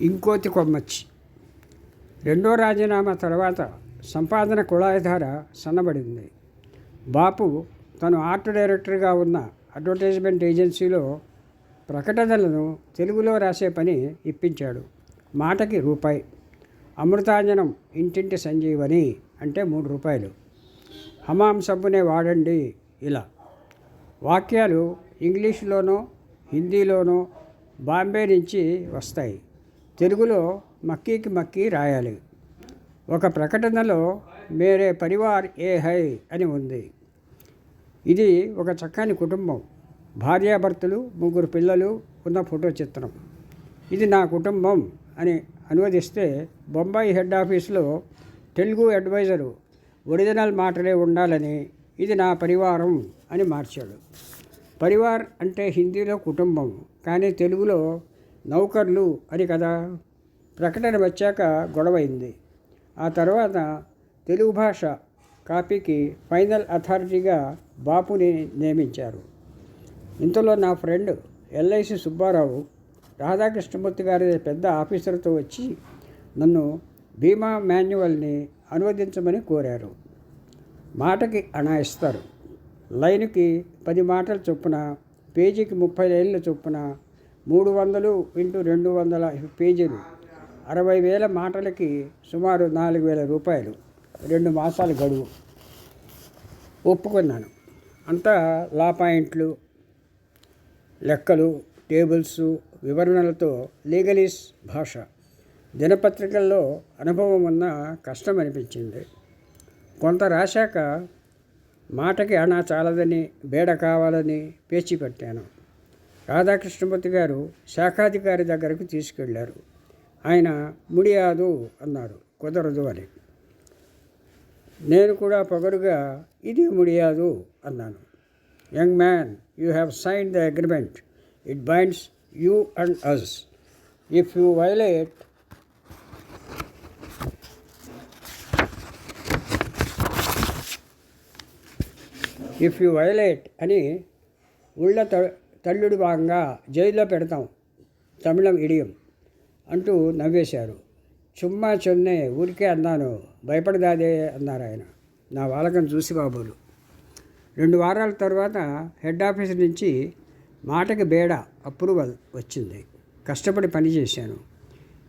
ఇంకోతి కొమ్మచ్చి. రెండో రాజీనామా తర్వాత సంపాదన కుళాయిధార సన్నబడింది. బాపు తను ఆర్ట్ డైరెక్టర్గా ఉన్న అడ్వర్టైజ్మెంట్ ఏజెన్సీలో ప్రకటనలను తెలుగులో రాసే పని ఇప్పించాడు. మాటకి రూపాయి. అమృతాంజనం ఇంటింటి సంజీవని అంటే మూడు రూపాయలు. హమాం సబ్బునే వాడండి ఇలా. వాక్యాలు ఇంగ్లీష్లోనో హిందీలోనో బాంబే నుంచి వస్తాయి. తెలుగులో మక్కీకి మక్కీ రాయాలి. ఒక ప్రకటనలో మేరే పరివార్ ఏ హై అని ఉంది. ఇది ఒక చక్కని కుటుంబం. భార్యాభర్తలు ముగ్గురు పిల్లలు ఉన్న ఫోటో చిత్రం. ఇది నా కుటుంబం అని అనువదిస్తే బొంబాయి హెడ్ ఆఫీస్లో తెలుగు అడ్వైజరు ఒరిజినల్ మాటలే ఉండాలని ఇది నా పరివారం అని మార్చాడు. పరివార్ అంటే హిందీలో కుటుంబం కానీ తెలుగులో నౌకర్లు అని కదా. ప్రకటన వచ్చాక గొడవైంది. ఆ తర్వాత తెలుగు భాష కాపీకి ఫైనల్ అథారిటీగా బాపుని నియమించారు. ఇంతలో నా ఫ్రెండ్ ఎల్ఐసి సుబ్బారావు రాధాకృష్ణమూర్తి గారి పెద్ద ఆఫీసర్తో వచ్చి నన్ను బీమా మాన్యువల్ని అనువదించమని కోరారు. మాటకి అణాయిస్తారు. లైన్కి పది మాటల చొప్పున పేజీకి ముప్పై లైన్ల చొప్పున మూడు వందలు ఇంటూ రెండు వందల పేజీలు. అరవై వేల మాటలకి సుమారు నాలుగు వేల రూపాయలు. రెండు మాసాల గడువు. ఒప్పుకున్నాను. అంతా లా పాయింట్లు లెక్కలు టేబుల్స్ వివరణలతో లీగలీస్ భాష. దినపత్రికల్లో అనుభవం ఉన్న కష్టం అనిపించింది కొంత రాశాక మాటకి అనా చాలదని బేడ కావాలని పేచి పెట్టాను. రాధాకృష్ణమూర్తి గారు శాఖాధికారి దగ్గరకు తీసుకెళ్ళారు. ఆయన ముడియాదు అన్నారు కుదరదు అని. నేను కూడా పొగరుగా ఇది ముడియాదు అన్నాను. Young man you have sign the agreement. It binds you and us. If you violate if you violate అని ఉళ్ళ త తల్లుడు భాగంగా జైల్లో పెడతాం. తమిళం ఇడియం అంటూ నవ్వేశారు. చుమ్మా చెన్నే ఊరికే అన్నాను. భయపడదాదే అన్నారు ఆయన. నా వాలకం చూసి బాబులు. రెండు వారాల తర్వాత హెడ్ ఆఫీస్ నుంచి మాటకి బేడ అప్రూవల్ వచ్చింది. కష్టపడి పనిచేశాను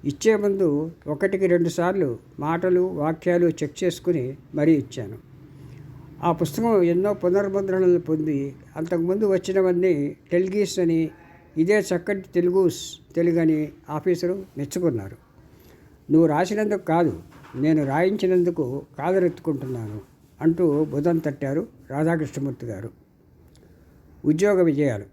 ఇచ్చే ముందు ఒకటికి రెండు సార్లు మాటలు వాక్యాలు చెక్ చేసుకుని మరీ ఇచ్చాను. ఆ పుస్తకం ఎన్నో పునర్ముద్రణలు పొంది అంతకుముందు వచ్చినవన్నీ టెలిగీస్ అని ఇదే చక్కటి తెలుగుస్ తెలుగని ఆఫీసరు మెచ్చుకున్నారు. నువ్వు రాసినందుకు కాదు నేను రాయించినందుకు కాదరెత్తుకుంటున్నాను అంటూ బుధం తట్టారు రాధాకృష్ణమూర్తి గారు. ఉద్యోగ విజయాలు.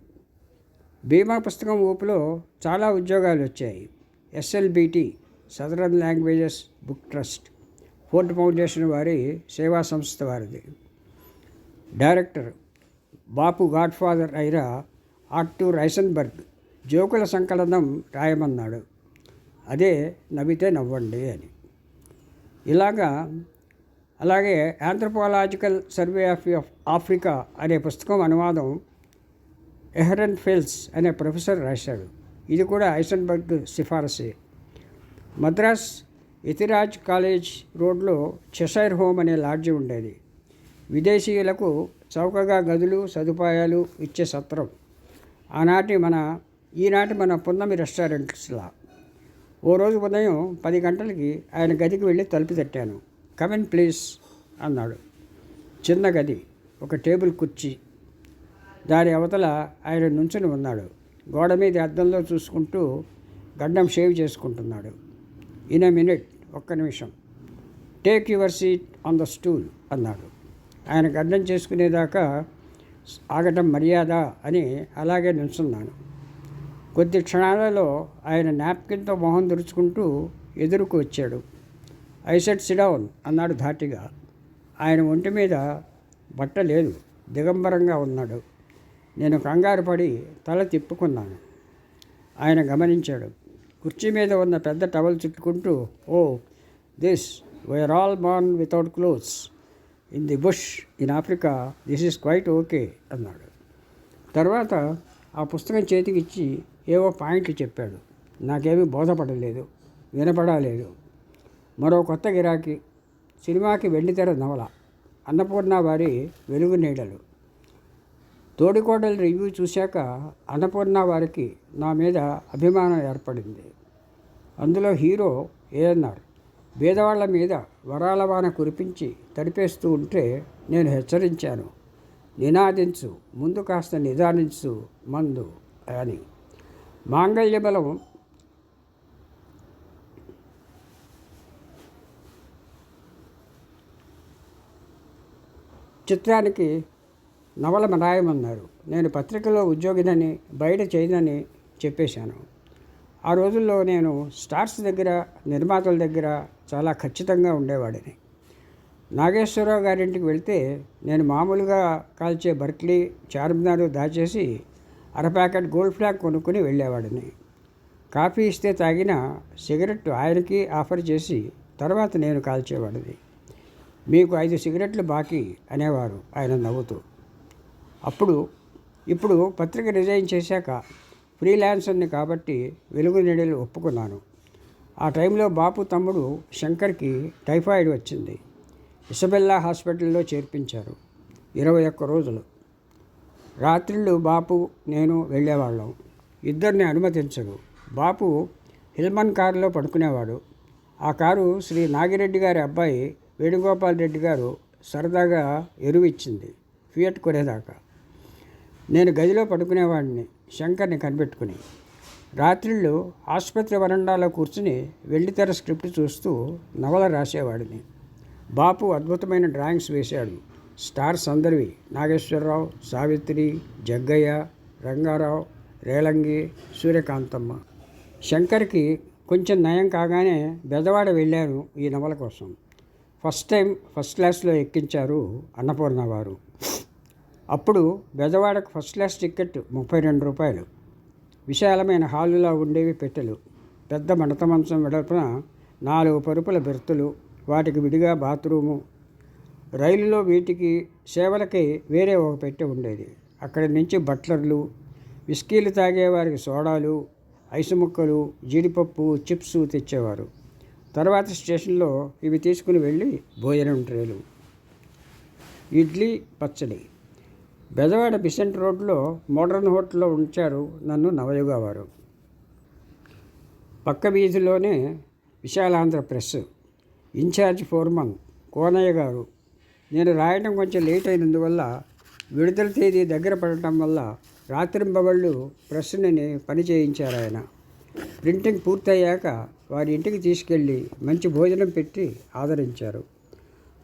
బీమా పుస్తకం ఊపులో చాలా ఉద్యోగాలు వచ్చాయి. SLBT Southern Languages Book Trust Ford Foundation వారి సేవా సంస్థ వారిది. Director Bapu godfather Ira Arthur Eisenberg జోకుల సంకలనం రాయమన్నాడు. అదే నవ్వితే నవ్వండి అని. ఇలాగా అలాగే anthropological survey of of Africa అనే పుస్తకం అనువాదం ఎహరన్ ఫెల్స్ అనే ప్రొఫెసర్ రాశాడు. ఇది కూడా ఐసన్బర్గ్ సిఫారసే. మద్రాస్ ఇతిరాజ్ కాలేజ్ రోడ్లో చెషైర్ హోమ్ అనే లాడ్జి ఉండేది. విదేశీయులకు చౌకగా గదులు సదుపాయాలు ఇచ్చే సత్రం. ఆనాటి మన ఈనాటి మన పున్నమి రెస్టారెంట్స్లా. ఓ రోజు ఉదయం పది గంటలకి ఆయన గదికి వెళ్ళి తలుపు తట్టాను. కమెన్ ప్లీజ్ అన్నాడు. చిన్న గది ఒక టేబుల్ కుర్చీ. దాని అవతల ఆయన నుంచుని ఉన్నాడు. గోడ మీద అద్దంలో చూసుకుంటూ గడ్డం షేవ్ చేసుకుంటున్నాడు. ఇన్ ఎ మినిట్ ఒక్క నిమిషం. Take your seat on the stool అన్నాడు. ఆయనకు అర్థం చేసుకునేదాకా ఆగటం మర్యాద అని అలాగే నిల్చున్నాను కొద్ది క్షణాలలో ఆయన నాప్కిన్తో మొహం దురుచుకుంటూ ఎదురుకు వచ్చాడు. ఐసెట్ సిడౌన్ అన్నాడు ధాటిగా. ఆయన ఒంటి మీద బట్ట లేదు. దిగంబరంగా ఉన్నాడు. నేను కంగారు పడి తల తిప్పుకున్నాను. ఆయన గమనించాడు. కుర్చీ మీద ఉన్న పెద్ద టవల్ చుట్టుకుంటూ ఓ this we are all born without clothes. In the bush in Africa this is quite okay అన్నాడు. తర్వాత ఆ పుస్తకం చేతికి ఇచ్చి ఏవో పాయింట్లు చెప్పాడు. నాకేమీ బోధపడలేదు వినపడలేదు. మరో కొత్త గిరాకీ సినిమాకి వెండితెర నవల అన్నపూర్ణ వారి వెలుగు నీడలు. తోడికోడల రివ్యూ చూశాక అన్నపూర్ణ వారికి నా మీద అభిమానం ఏర్పడింది. అందులో హీరో ఏఎన్ఆర్. బీదవాళ్ళ మీద వరాల వాన కురిపించి తడిపేస్తూ ఉంటే నేను హెచ్చరించాను. నినాదించు ముందు కాస్త నిదానించు మందు అని. మాంగళ్య బలం చిత్రానికి నవల రాయమన్నారు నేను పత్రికలో ఉద్యోగినని బయట చేయనని చెప్పేశాను. ఆ రోజుల్లో నేను స్టార్స్ దగ్గర నిర్మాతల దగ్గర చాలా ఖచ్చితంగా ఉండేవాడిని. నాగేశ్వరరావు గారింటికి వెళ్తే నేను మామూలుగా కాల్చే బర్క్లీ చార్మినార్ దాచేసి అర ప్యాకెట్ గోల్డ్ ఫ్లాగ్ కొనుక్కొని వెళ్ళేవాడిని. కాఫీ ఇస్తే తాగిన సిగరెట్ ఆయనకి ఆఫర్ చేసి తర్వాత నేను కాల్చేవాడిని. మీకు ఐదు సిగరెట్లు బాకీ అనేవారు ఆయన నవ్వుతూ. అప్పుడు ఇప్పుడు పత్రిక రిజైన్ చేశాక ఫ్రీలాన్సర్ని కాబట్టి వెలుగు నీడలు ఒప్పుకున్నాను. ఆ టైంలో బాపు తమ్ముడు శంకర్కి టైఫాయిడ్ వచ్చింది. ఇసబెల్లా హాస్పిటల్లో చేర్పించారు ఇరవై ఒక్క రోజులు. రాత్రిళ్ళు బాపు నేను వెళ్ళేవాళ్ళం. ఇద్దరిని అనుమతించరు. బాపు హిల్మన్ కారులో పడుకునేవాడు. ఆ కారు శ్రీ నాగిరెడ్డి గారి అబ్బాయి వేణుగోపాల్ రెడ్డి గారు సరదాగా ఎరువు ఇచ్చింది ఫియట్ కొనేదాకా. నేను గదిలో పడుకునేవాడిని శంకర్ని కనిపెట్టుకుని. రాత్రిళ్ళు ఆసుపత్రి వరండాలో కూర్చుని వెండితెర స్క్రిప్ట్ చూస్తూ నవల రాసేవాడిని. బాపు అద్భుతమైన డ్రాయింగ్స్ వేశాడు. స్టార్స్ అందరివి. నాగేశ్వరరావు సావిత్రి జగ్గయ్య రంగారావు రేలంగి సూర్యకాంతమ్మ. శంకర్కి కొంచెం నయం కాగానే బెదవాడ వెళ్ళాను ఈ నవల కోసం. ఫస్ట్ టైం ఫస్ట్ క్లాస్లో ఎక్కించారు అన్నపూర్ణ వారు. అప్పుడు బెదవాడకు ఫస్ట్ క్లాస్ టికెట్ ముప్పై రెండు రూపాయలు. విశాలమైన హాలులా ఉండేవి పెట్టెలు. పెద్ద మడత మంచం వెడల్పున నాలుగు పరుపుల బెర్తులు వాటికి విడిగా బాత్రూము. రైలులో వీటికి సేవలకి వేరే ఒక పెట్టె ఉండేది. అక్కడి నుంచి బట్లర్లు విస్కీలు తాగేవారికి సోడాలు ఐసు ముక్కలు జీడిపప్పు చిప్స్ తెచ్చేవారు. తర్వాత స్టేషన్లో ఇవి తీసుకుని వెళ్ళి భోజనం ట్రేలు. ఇడ్లీ పచ్చడి. బెజవాడ బిసెంట్ రోడ్లో మోడర్న్ హోటల్లో ఉంచారు నన్ను నవయుగ వారు. పక్క వీధిలోనే Visalaandhra press. In charge foreman Konayya గారు. నేను రాయడం కొంచెం లేట్ అయినందువల్ల విడుదల తేదీ దగ్గర పడటం వల్ల రాత్రింబవళ్ళు ప్రెస్ని పని చేయించారు ఆయన. ప్రింటింగ్ పూర్తయ్యాక వారి ఇంటికి తీసుకెళ్ళి మంచి భోజనం పెట్టి ఆదరించారు.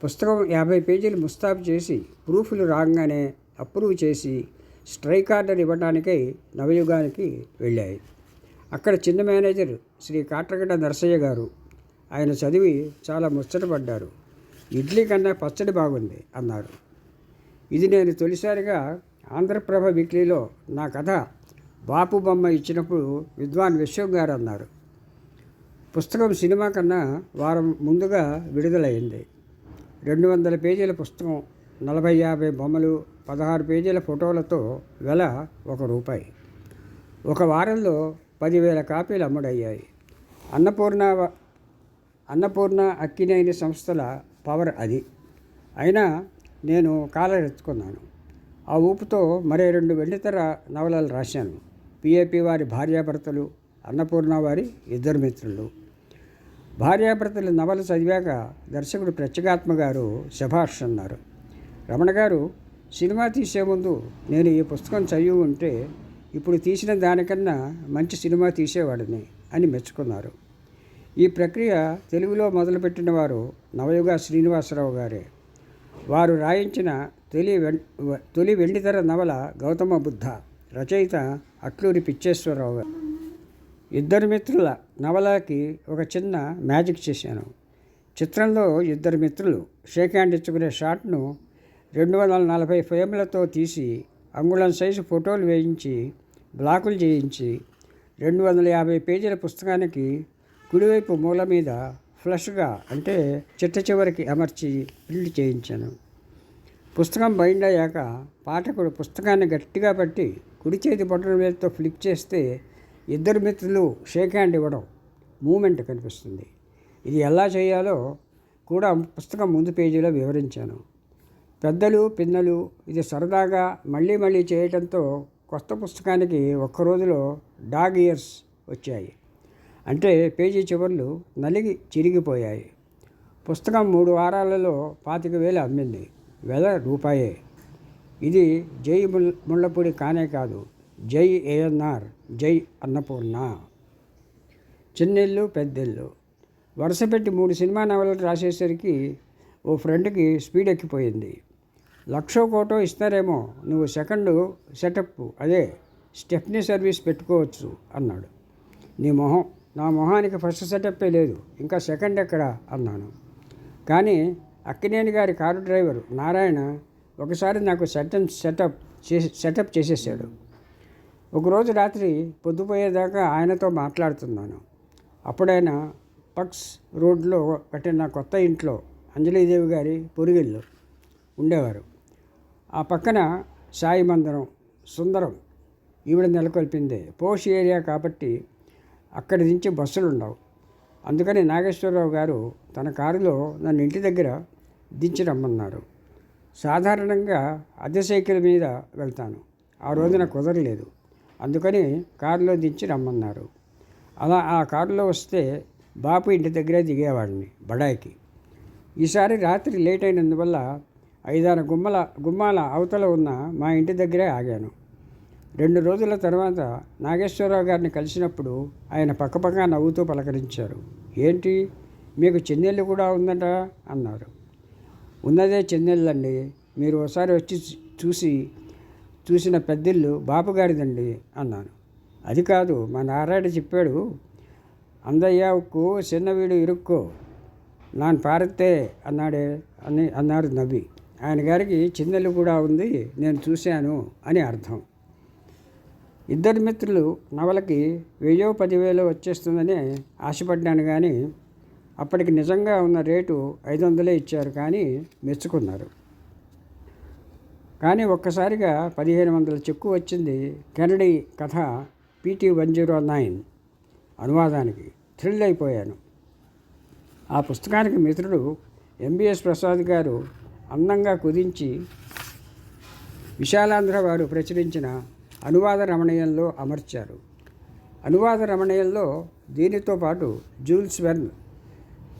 పుస్తకం యాభై పేజీలు ముస్తాబు చేసి ప్రూఫ్లు రాగానే అప్రూవ్ చేసి స్ట్రైక్ ఆర్డర్ ఇవ్వడానికై నవయుగానికి వెళ్ళాయి. అక్కడ చిన్న మేనేజర్ శ్రీ కాట్రగడ్డ నరసయ్య గారు. ఆయన చదివి చాలా ముచ్చటపడ్డారు. ఇడ్లీ కన్నా పచ్చడి బాగుంది అన్నారు. ఇది నేను తొలిసారిగా ఆంధ్రప్రభ వీక్లీలో నా కథ బాపు బొమ్మ ఇచ్చినప్పుడు విద్వాన్ విశ్వం గారు అన్నారు. పుస్తకం సినిమా కన్నా వారం ముందుగా విడుదలైంది. రెండు వందల పేజీల పుస్తకం నలభై యాభై బొమ్మలు పదహారు పేజీల ఫోటోలతో వెల ఒక రూపాయి. ఒక వారంలో పదివేల కాపీలు అమ్ముడయ్యాయి. అన్నపూర్ణ అన్నపూర్ణ అక్కినేని సంస్థల పవర్ అది. అయినా నేను కాలరెత్తుకున్నాను. ఆ ఊపుతో మరే రెండు వెండితెర నవలలు రాశాను. పిఏపి వారి భార్యాభర్తలు అన్నపూర్ణ వారి ఇద్దరు మిత్రులు. భార్యాభర్తల నవలు చదివాక దర్శకుడు ప్రత్యేగాత్మ గారు శభాష్ అన్నారు. రమణ గారు సినిమా తీసే ముందు నేను ఈ పుస్తకం చదివి ఉంటే ఇప్పుడు తీసిన దానికన్నా మంచి సినిమా తీసేవాడిని అని మెచ్చుకున్నారు. ఈ ప్రక్రియ తెలుగులో మొదలుపెట్టిన వారు నవయుగ శ్రీనివాసరావు గారే. వారు రాయించిన తొలి వెం తొలి వెండితెర నవల గౌతమ బుద్ధ రచయిత అట్లూరి పిచ్చేశ్వరరావు గారు. ఇద్దరు మిత్రుల నవలకి ఒక చిన్న మ్యాజిక్ చేశాను. చిత్రంలో ఇద్దరు మిత్రులు షేక్ హ్యాండ్ ఇచ్చుకునే షాట్ను రెండు వందల నలభై ఫ్రేమ్లతో తీసి అంగుళం సైజు ఫోటోలు వేయించి బ్లాకులు చేయించి రెండు వందల యాభై పేజీల పుస్తకానికి కుడివైపు మూల మీద ఫ్లష్గా అంటే చిట్ట చివరికి అమర్చి ప్రింట్ చేయించాను. పుస్తకం బైండ్ అయ్యాక పాఠకుడు పుస్తకాన్ని గట్టిగా పట్టి కుడి చేతి బటన్ వేలతో ఫ్లిక్ చేస్తే ఇద్దరు మిత్రులు షేక్ హ్యాండ్ ఇవ్వడం మూమెంట్ కనిపిస్తుంది. ఇది ఎలా చేయాలో కూడా పుస్తకం ముందు పేజీలో వివరించాను. పెద్దలు పిన్నలు ఇది సరదాగా మళ్ళీ మళ్ళీ చేయటంతో కొత్త పుస్తకానికి ఒక్క రోజులో డాగ్ ఇయర్స్ వచ్చాయి. అంటే పేజీ చివర్లు నలిగి చిరిగిపోయాయి. పుస్తకం మూడు వారాలలో పాతిక వేలు అమ్మింది. వెల రూపాయే. ఇది జై ముల్ ముళ్ళపూడి కానే కాదు. జై ఏఎన్ఆర్ జై అన్నపూర్ణ. చిన్నిల్లు పెద్దిల్లు. వరుసపెట్టి మూడు సినిమా నవలలు రాసేసరికి ఓ ఫ్రెండ్కి స్పీడ్ ఎక్కిపోయింది. లక్షో కోటో ఇస్తారేమో నువ్వు సెకండ్ సెటప్ అదే స్టెప్నీ సర్వీస్ పెట్టుకోవచ్చు అన్నాడు. నీ మొహం నా మొహానికి ఫస్ట్ సెటప్పే లేదు ఇంకా సెకండ్ ఎక్కడ అన్నాను. కానీ అక్కినేని గారి కారు డ్రైవర్ నారాయణ ఒకసారి నాకు సెటన్ సెటప్ చేసి సెటప్ చేసేసాడు. ఒకరోజు రాత్రి పొద్దుపోయేదాకా ఆయనతో మాట్లాడుతున్నాను. అప్పుడైనా పక్స్ రోడ్లో కట్టిన కొత్త ఇంట్లో అంజలీదేవి గారి పొరుగిళ్ళు ఉండేవారు. ఆ పక్కన సాయి మందిరం సుందరం ఈవిడ నెలకొల్పిందే. పోష్ ఏరియా కాబట్టి అక్కడి నుంచి బస్సులు ఉండవు అందుకని నాగేశ్వరరావు గారు తన కారులో నన్ను ఇంటి దగ్గర దించి రమ్మన్నారు. సాధారణంగా అద్దె సైకిల్ మీద వెళ్తాను. ఆ రోజున కుదరలేదు. అందుకని కారులో దించి రమ్మన్నారు. అలా ఆ కారులో వస్తే బాపు ఇంటి దగ్గరే దిగేవాడిని బడాయికి. ఈసారి రాత్రి లేట్ అయినందువల్ల ఐదారు గుమ్మల గుమ్మాల అవతల ఉన్న మా ఇంటి దగ్గరే ఆగాను. రెండు రోజుల తర్వాత నాగేశ్వరరావు గారిని కలిసినప్పుడు ఆయన పక్కపక్క నవ్వుతూ పలకరించారు. ఏంటి? మీకు చెన్నెళ్ళు కూడా ఉందట? అన్నారు. ఉన్నదే చెన్నెళ్ళండి. మీరు ఒకసారి వచ్చి చూసి చూసిన పెద్దిల్లు బాపుగారిదండి అన్నాను. అది కాదు మా నారాయణ చెప్పాడు అందయ్యకు చిన్న వీడు ఇరుక్కో నాన్ పారితే అన్నాడే అని అన్నారు నవ్వి. ఆయన గారికి చిన్నెల్లు కూడా ఉంది నేను చూశాను అని అర్థం. ఇద్దరు మిత్రులు నవలకి వెయ్యో పదివేలు వచ్చేస్తుందని ఆశపడ్డాను కానీ అప్పటికి నిజంగా ఉన్న రేటు ఐదు వందలే ఇచ్చారు కానీ మెచ్చుకున్నారు. కానీ ఒక్కసారిగా పదిహేను వందల చెక్కు వచ్చింది కెనడీ కథ పీటీ వన్ జీరో నైన్ అనువాదానికి. థ్రిల్ అయిపోయాను. ఆ పుస్తకానికి మిత్రుడు ఎంబీఎస్ ప్రసాద్ గారు అందంగా కుదించి విశాలాంధ్ర వారు ప్రచురించిన అనువాద రమణీయంలో అమర్చారు. అనువాద రమణీయంలో దీనితో పాటు జూల్స్ వెర్న్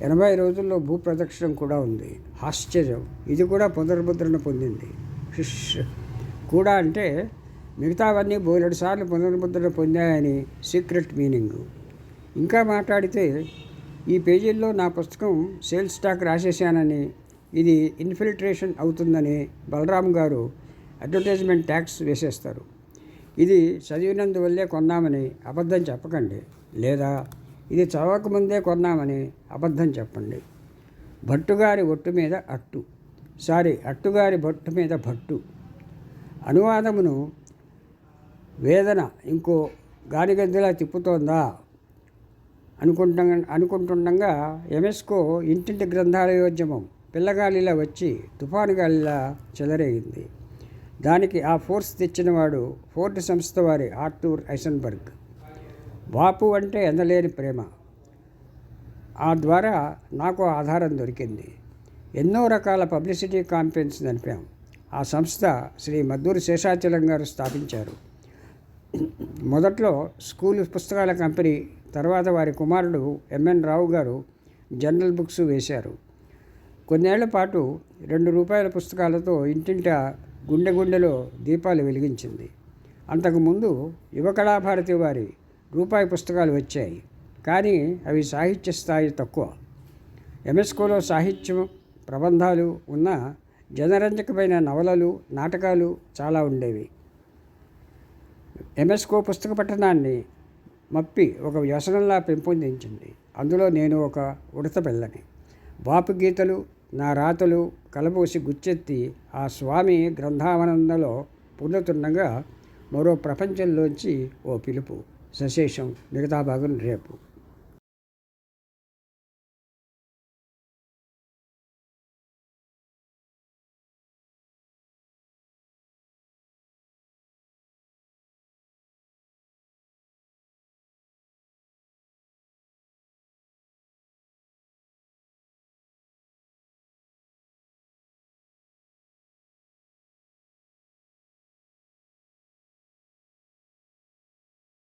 ఎనభై రోజుల్లో భూప్రదక్షిణం కూడా ఉంది. ఆశ్చర్యం. ఇది కూడా పునర్ముద్రణ పొందింది. షిష్. కూడా అంటే మిగతావన్నీ బోలెడు సార్లు పునర్ముద్రణ పొందాయని సీక్రెట్ మీనింగ్. ఇంకా మాట్లాడితే ఈ పేజీల్లో నా పుస్తకం సేల్స్ స్టాక్ రాసేసానని ఇది ఇన్ఫిల్ట్రేషన్ అవుతుందని బలరాం గారు అడ్వర్టైజ్మెంట్ ట్యాక్స్ వేసేస్తారు. ఇది చదివినందువల్లే కొన్నామని అబద్ధం చెప్పకండి. లేదా ఇది చదవకముందే కొన్నామని అబద్ధం చెప్పండి. భట్టుగారి ఒట్టు మీద అట్టు. సారీ అట్టుగారి భట్టు మీద భట్టు. అనువాదమును వేదన ఇంకో గానిగద్దెలా తిప్పుతోందా? అనుకుంటా అనుకుంటుండగా ఎంఎస్కో ఇంటింటి గ్రంథాలయోద్యమం. పిల్లగాలిలా వచ్చి తుఫాను గాలిలా చెలరేగింది. దానికి ఆ ఫోర్స్ తెచ్చినవాడు ఫోర్డ్ సంస్థ వారి ఆర్టూర్ ఐసన్బర్గ్. బాపు అంటే ఎందలేని ప్రేమ. ఆ ద్వారా నాకు ఆధారం దొరికింది. ఎన్నో రకాల పబ్లిసిటీ కాన్ఫరెన్స్ నడిపాం. ఆ సంస్థ శ్రీ మద్దూరు శేషాచలం గారు స్థాపించారు. మొదట్లో స్కూల్ పుస్తకాల కంపెనీ తర్వాత వారి కుమారుడు ఎంఎన్ రావు గారు జనరల్ బుక్స్ వేశారు. కొన్నేళ్ళ పాటు రెండు రూపాయల పుస్తకాలతో ఇంటింటా గుండె గుండెలో దీపాలు వెలిగించింది. అంతకుముందు యువకళాభారతి వారి రూపాయి పుస్తకాలు వచ్చాయి కానీ అవి సాహిత్య స్థాయి తక్కువ. ఎంఎస్కోలో సాహిత్యం ప్రబంధాలు ఉన్న జనరంజకమైన నవలలు నాటకాలు చాలా ఉండేవి. ఎంఎస్కో పుస్తక పట్టణాన్ని మప్పి ఒక వ్యసనంలా పెంపొందించింది. అందులో నేను ఒక ఉడత పిల్లని. వాపు గీతలు నా రాతలు కలబోసి గుచ్చెత్తి ఆ స్వామి గ్రంథావనందలో పొందుతుండగా మరో ప్రపంచంలోంచి ఓ పిలుపు. సశేషం మిగతా భాగం రేపు.